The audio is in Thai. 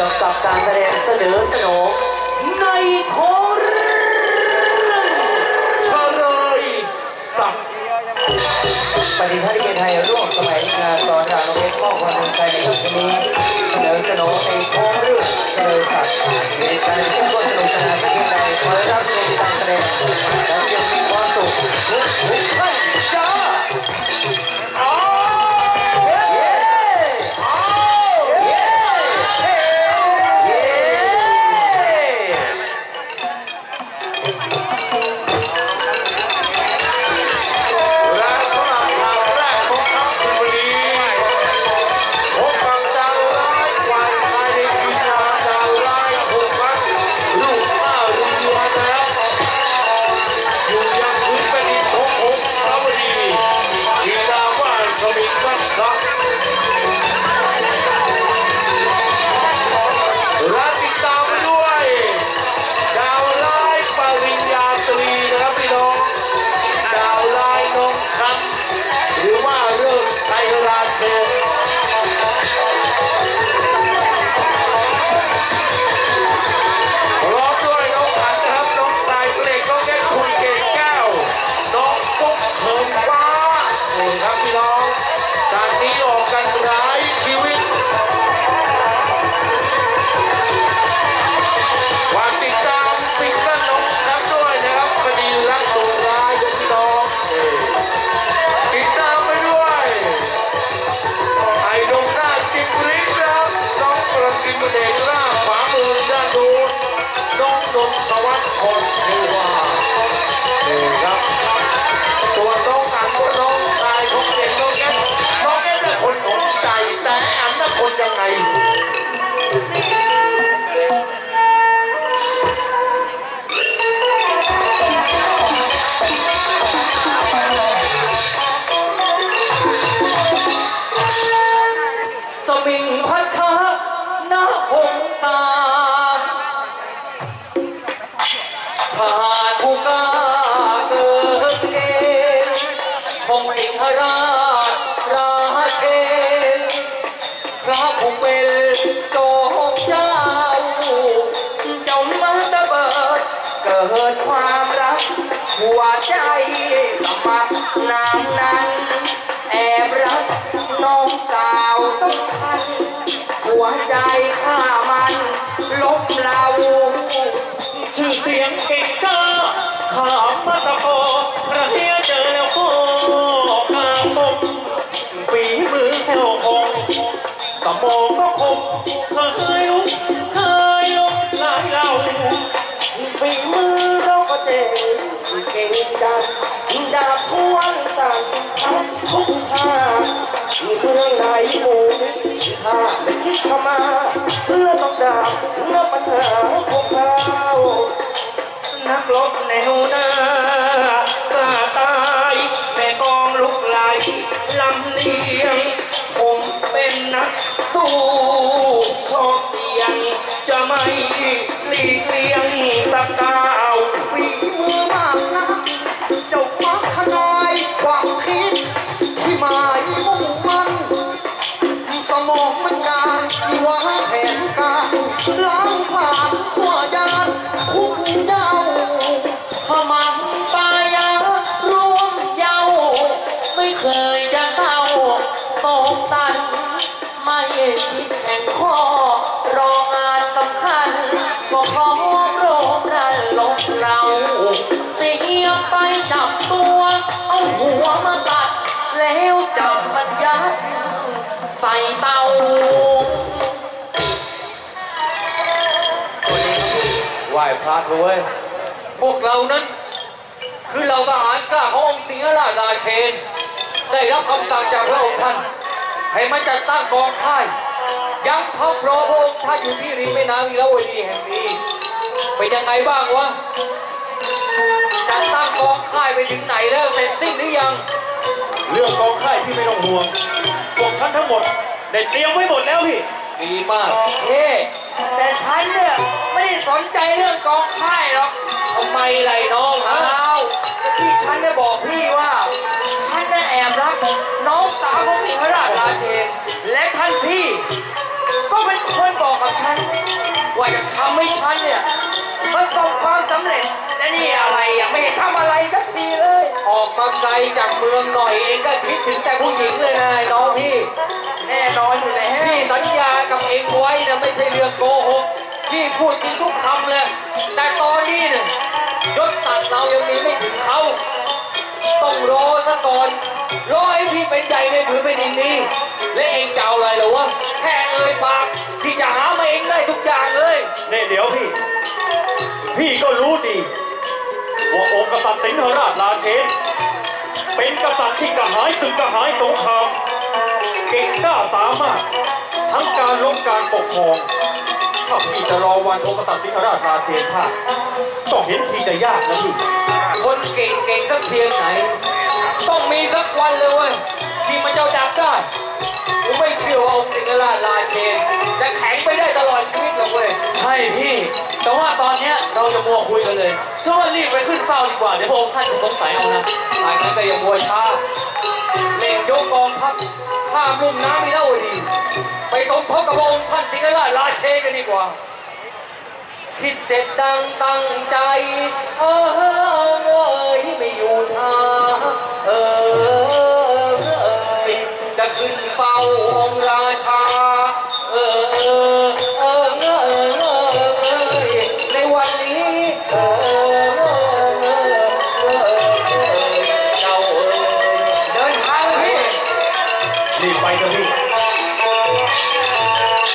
กับการแสดงเสนอสนองในท้องเรื่องเฉลยสัตว์ปฏิทัศน์ที่ไทยร่วมสมัยงานสอนรามน้องเล็กมอบความภูมิใจในครั้งนี้เสนอสนองในท้องเรื่อง ยังไง สมิงพัชะนพงศาทหารผู้กล้า นางนั้น แอบรักน้องสาวสำคัญ หัวใจข้ามัน ลบเราชื่อเสียงเก่งกล้าขามมาตะโกพระเฮียเจอแล้วก็กลางบกฝีมือแค่วคงสมองก็คงเคยลุกเคยลง เมืองไหนหมู่นิถ้าไม่คิดเข้ามา องมันกางวางแผนการล้างผลาญทั่วยานคุกเย้าขมังปายารวมเยาไม่เคยจะ ไหว้พระเถอะเว้ย พวกเรานั้น คือเราทหารกล้าขององค์สิงหราชราเชน ได้รับคำสั่งจากพระองค์ท่าน ให้มาจัดตั้งกองค่าย ยังทัพรอพระองค์ท่านอยู่ที่ริมแม่น้ำอีราวดีแห่งนี้เป็นยังไงบ้างวะจัดตั้งกองค่ายไปถึงไหนแล้วเสร็จสิ้นหรือยัง เรื่องกองค่ายพี่ไม่ต้องห่วงพวกท่านทั้งหมดได้เตรียมไว้หมดแล้วพี่ ดีมากเอ๊แต่ฉันเนี่ยไม่ได้ส นใจเรื่องกองค่ายหรอกทำไมไรน้องเอ้าวที่ฉันจะบอกพี่ว่า ฉันได้แอบรักน้องสาวของสิงห์ราชราเชน และท่านพี่ ก็เป็นคนบอกกับฉัน ว่าจะทำให้ฉันเนี่ยประสบความสำเร็จ และนี่อะไรยังไม่เห็นทำอะไรสักทีเลย ออกมาไกลจากเมืองหน่อยเองก็คิดถึงแต่ผู้หญิงเลยนะน้องพี่ แน่นอนอยู่ในแห้วพี่สัญญากับเองไว้นะไม่ใช่เรื่องโกหก พี่พูดจริงทุกคำเลย แต่ตอนนี้เนี่ยยศตัดเรายังมีไม่ถึงเขา ต้องรอซะก่อน รอให้พี่เป็นใหญ่ในผืนแผ่นดินนี้ และเองจะเอาอะไรเหรอวะ แค่เอ่ยปากพี่จะหามาเองได้ทุกอย่างเลย เนี่ยเดี๋ยวพี่ พี่ก็รู้ดี ว่าองค์กษัตริย์สิงหราชราเชนเป็นกษัตริย์ที่กระหายศึกกระหายสงคราม เก่งกล้าสามารถ ทั้งการลบการปกครอง ถ้าพี่จะรอวันองค์กษัตริย์สิงหราชราเชนพลาดก็เห็นทีจะยากนะพี่คนเก่งเก่งสักเพียงไหน ต้องมีสักวันเลยเว้ยที่มันจะดับได้ผมไม่เชื่อว่าองค์สิงห์ราชราเชนจะแข็งไปได้ตลอดชีวิตหรอกเว้ยใช่พี่ แต่ว่าตอนเนี้ยเราจะมัวคุยกันเลยเชื่อว่ารีบไปขึ้นเฝ้าดีกว่าเดี๋ยวพระองค์ท่านจะสงสัยเอานะหลังนั้นก็อย่ามัวช้าเล่ง ยกกองทัพข้ามลุ่มน้ำนี่แล้วดี ไปสมทบกับพระองค์ท่านสิงห์ราชราเชกันดีกว่า คิดเสร็จดังตั้งใจ เออเอเอ๋ยไม่อยู่ช้าเออเอยจะขึ้นเฝ้าองค์ราชา